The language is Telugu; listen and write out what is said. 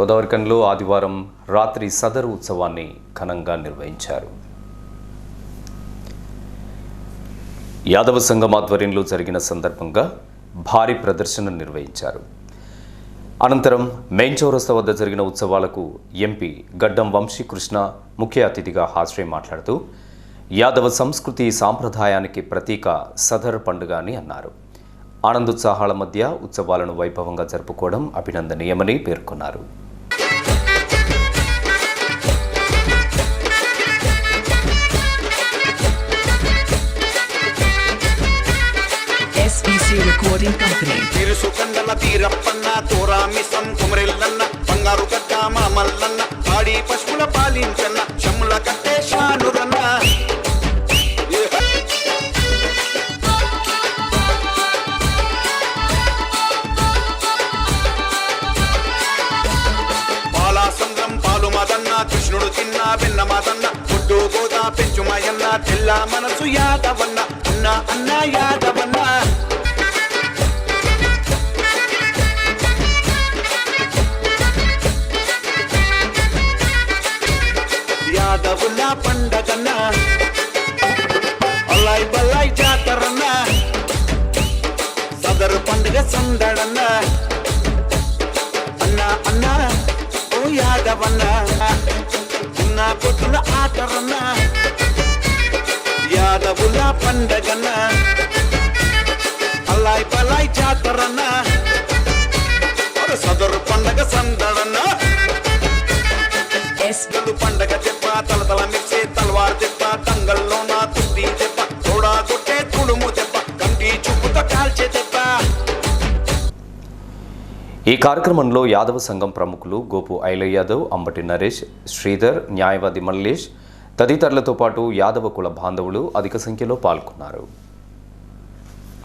గోదావరికంలో ఆదివారం రాత్రి సదరు ఉత్సవాన్ని ఘనంగా నిర్వహించారు. యాదవ సంఘం ఆధ్వర్యంలో జరిగిన సందర్భంగా భారీ ప్రదర్శన నిర్వహించారు. అనంతరం మెయిన్ చౌరస్తా వద్ద జరిగిన ఉత్సవాలకు ఎంపీ గడ్డం వంశీకృష్ణ ముఖ్య అతిథిగా హాజరై మాట్లాడుతూ యాదవ సంస్కృతి సాంప్రదాయానికి ప్రతీక సదర్ పండుగ అని అన్నారు. ఆనందోత్సాహాల మధ్య ఉత్సవాలను వైభవంగా జరుపుకోవడం అభినందనీయమని పేర్కొన్నారు. SBC Recording Company. తిరుసుకండల తీరప్పన్న తోరామిసం కుమరెల్లన్న బంగారు గడ్డ మల్లన్న పాడి పశువుల పాలించన్న చెమ్ముల కట్టే షానురన్న. పాలాసంద్రం పాలు మదన్న కృష్ణుడు తిన్న వెన్న మదన్న గుడ్డు గోదా పెంచుమయన్న తెల్ల మనసు యాదవన్న అన్న అన్న యాదవన్న. యాదవుల పండగన్న అల్లాయ్ బల్లాయ్ జాతరన్న సదరు పండుగ సందడన్న అన్న అన్న ఓ యాదవన్న? చిన్న కొట్టుల ఆటరన్నా ఈ కార్యక్రమంలో యాదవ సంఘం ప్రముఖులు గోపు ఐల యాదవ్ అంబటి నరేష్ శ్రీధర్ న్యాయవాది మల్లేష్ తదితరులతో పాటు యాదవ కుల బాంధవులు అధిక సంఖ్యలో పాల్గొన్నారు.